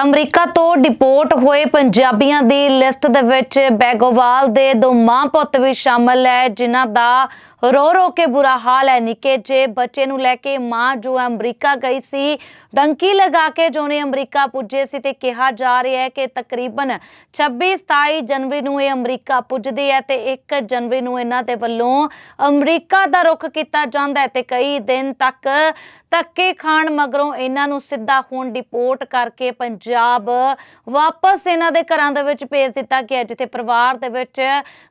ਤਾਂ ਅਮਰੀਕਾ ਤੋਂ ਡਿਪੋਰਟ ਹੋਏ ਪੰਜਾਬੀਆਂ ਦੀ ਲਿਸਟ ਦੇ ਵਿੱਚ ਬੈਗੋਵਾਲ ਦੇ ਦੋ ਮਾਂ ਪੁੱਤ ਵੀ ਸ਼ਾਮਲ ਹੈ, ਜਿਨ੍ਹਾਂ ਦਾ ਰੋ ਰੋ ਕੇ ਬੁਰਾ ਹਾਲ ਹੈ। ਨਿੱਕੇ ਜੇ ਬੱਚੇ ਨੂੰ ਲੈ ਕੇ ਮਾਂ ਜੋ ਹੈ ਅਮਰੀਕਾ ਗਈ ਸੀ, ਡੰਕੀ ਲਗਾ ਕੇ ਜੋ ਨੇ ਅਮਰੀਕਾ ਪੁੱਜੇ ਸੀ ਤੇ ਕਿਹਾ ਜਾ ਰਿਹਾ ਹੈ ਕਿ ਤਕਰੀਬਨ 26 27 ਜਨਵਰੀ ਨੂੰ ਇਹ ਅਮਰੀਕਾ ਪੁੱਜਦੇ ਹੈ ਤੇ 1 ਜਨਵਰੀ ਨੂੰ ਇਹਨਾਂ ਦੇ ਵੱਲੋਂ ਅਮਰੀਕਾ ਦਾ ਰੁਖ ਕੀਤਾ ਜਾਂਦਾ ਹੈ ਤੇ ਕਈ ਦਿਨ ਤੱਕ ਧੱਕੇ ਖਾਣ ਮਗਰੋਂ ਇਹਨਾਂ ਨੂੰ ਸਿੱਧਾ ਹੁਣ ਡਿਪੋਰਟ ਕਰਕੇ ਪੰਜਾਬ ਵਾਪਸ ਇਹਨਾਂ ਦੇ ਘਰਾਂ ਦੇ ਵਿੱਚ ਭੇਜ ਦਿੱਤਾ ਗਿਆ, ਜਿੱਥੇ ਪਰਿਵਾਰ ਦੇ ਵਿੱਚ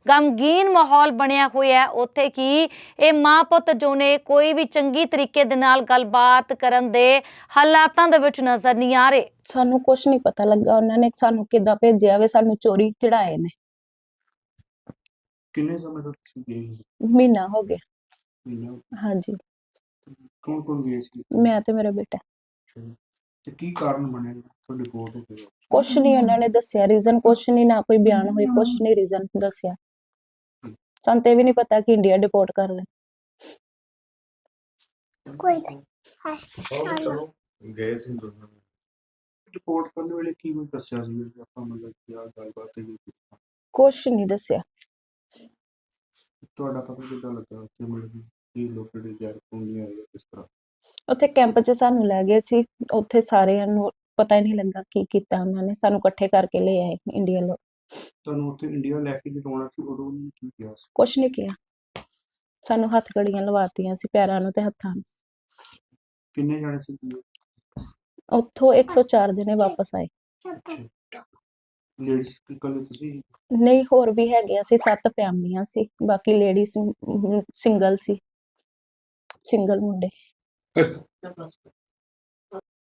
ਗਮਗੀਨ ਮਾਹੌਲ ਬਣਿਆ ਹੋਇਆ ਹੈ। ਉੱਥੇ ਕੀ ਇਹ ਮਾਂ ਪੁੱਤ ਜੋ ਨੇ ਕੋਈ ਵੀ ਚੰਗੀ ਤਰੀਕੇ ਦੇ ਨਾਲ ਗੱਲਬਾਤ ਕਰਨ ਦੇ ਹਾਲਾਤਾਂ ਦੇ ਵਿੱਚ ਨਜ਼ਰ ਨਹੀਂ ਆ ਰਹੇ। ਸਾਨੂੰ ਕੁਝ ਨਹੀਂ ਪਤਾ ਲੱਗਾ। ਉਹਨਾਂ ਨੇ ਸਾਨੂੰ ਕਿੱਦਾਂ ਭੇਜਿਆ ਵੇ? ਸਾਨੂੰ ਚੋਰੀ ਚੜਾਏ ਨੇ। ਕਿੰਨੇ ਸਮੇਂ ਤੋਂ ਤੁਸੀਂ ਗਏ ਸੀ? ਮਹੀਨਾ ਹੋ ਗਿਆ। ਮਹੀਨਾ ਹਾਂਜੀ। ਕੌਣ ਕੌਣ ਗਏ ਸੀ? ਮੈਂ ਤੇ ਮੇਰਾ ਬੇਟਾ। ਤੇ ਕੀ ਕਾਰਨ ਬਣਿਆ ਤੁਹਾਡੀ ਰਿਪੋਰਟ ਹੋ ਗਈ ਕੁਝ ਨਹੀਂ ਉਹਨਾਂ ਨੇ ਦੱਸਿਆ। ਰੀਜ਼ਨ ਕੁਝ ਨਹੀਂ ਨਾ ਕੋਈ ਬਿਆਨ ਹੋਈ ਕੁਝ ਨਹੀਂ ਰੀਜ਼ਨ ਦੱਸਿਆ। ਸਾਨੂੰ ਤੇ ਵੀ ਨਹੀਂ ਪਤਾ ਕਿ ਇੰਡੀਆ ਡਿਪੋਰਟ ਕਰ ਲੈ ਕੋਈ ਨਹੀਂ ਗਏ ਸੀ ਦੋਨੋਂ ਰਿਪੋਰਟ ਕਰਨ ਵੇਲੇ ਕੀ ਕੁਝ ਦੱਸਿਆ ਸੀ? ਵੀ ਆਪਾਂ ਮਤਲਬ ਕੀ ਆ ਗੱਲਬਾਤ ਹੈ ਕੁਝ ਨਹੀਂ ਦੱਸਿਆ। ਤੁਹਾਡਾ ਪਤਾ ਕਿੱਦਾਂ ਲੱਗਾ ਕਿ ਮਤਲਬ ਕਿ ਕੀ ਲੋਕ ਜਿਹੜੇ ਜਰ ਕੋਣੀ ਆਏ ਆ, ਕਿਸ ਤਰ੍ਹਾਂ? ਉੱਥੇ ਕੈਂਪ 'ਚ ਸਾਨੂੰ ਲੈ ਗਏ ਸੀ। ਉੱਥੇ ਸਾਰਿਆਂ ਨੂੰ ਪਤਾ ਹੀ ਨਹੀਂ ਲੱਗਾ ਕੀ ਕੀਤਾ ਉਹਨਾਂ ਨੇ। ਸਾਨੂੰ ਇਕੱਠੇ ਕਰਕੇ ਲੈ ਆਏ ਇੰਡੀਆ ਲੋਕ ਤੁਹਾਨੂੰ ਉੱਥੇ ਇੰਡੀਆ ਲੈ ਕੇ ਜਦੋਂ ਆਉਣਾ ਸੀ ਉਦੋਂ ਉਹਨਾਂ ਕੀ ਕਿਹਾ ਸੀ? ਕੁਝ ਨਹੀਂ ਕਿਹਾ। ਸਾਨੂੰ ਹੱਥ ਘੜੀਆਂ ਲਵਾਤੀਆਂ ਸੀ ਪੈਰਾਂ ਨੂੰ ਤੇ ਹੱਥਾਂ ਨੂੰ। ਕਿੰਨੇ ਜਾਣੇ ਸੀ ਉੱਥੋਂ? 104 ਜਣੇ ਵਾਪਸ ਆਏ। ਲੇਡੀਜ਼ ਕੱਲੇ ਤੁਸੀਂ? ਨਹੀਂ ਹੋਰ ਵੀ ਹੈਗੇ ਸੀ ਸੱਤ ਫੈਮਲੀਆਂ ਸੀ ਬਾਕੀ ਲੇਡੀਜ਼ ਸਿੰਗਲ ਸੀ। ਸਿੰਗਲ ਮੁੰਡੇ।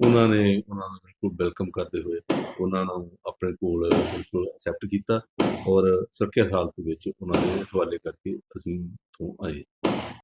ਉਹਨਾਂ ਨੇ ਉਹਨਾਂ ਦਾ ਬਿਲਕੁਲ ਵੈਲਕਮ ਕਰਦੇ ਹੋਏ ਉਹਨਾਂ ਨੂੰ ਆਪਣੇ ਕੋਲ ਬਿਲਕੁਲ ਐਕਸੈਪਟ ਕੀਤਾ ਔਰ ਸੁਰੱਖਿਅਤ ਹਾਲਤ ਵਿੱਚ ਉਹਨਾਂ ਦੇ ਹਵਾਲੇ ਕਰਕੇ ਅਸੀਂ ਤੋਂ ਆਏ।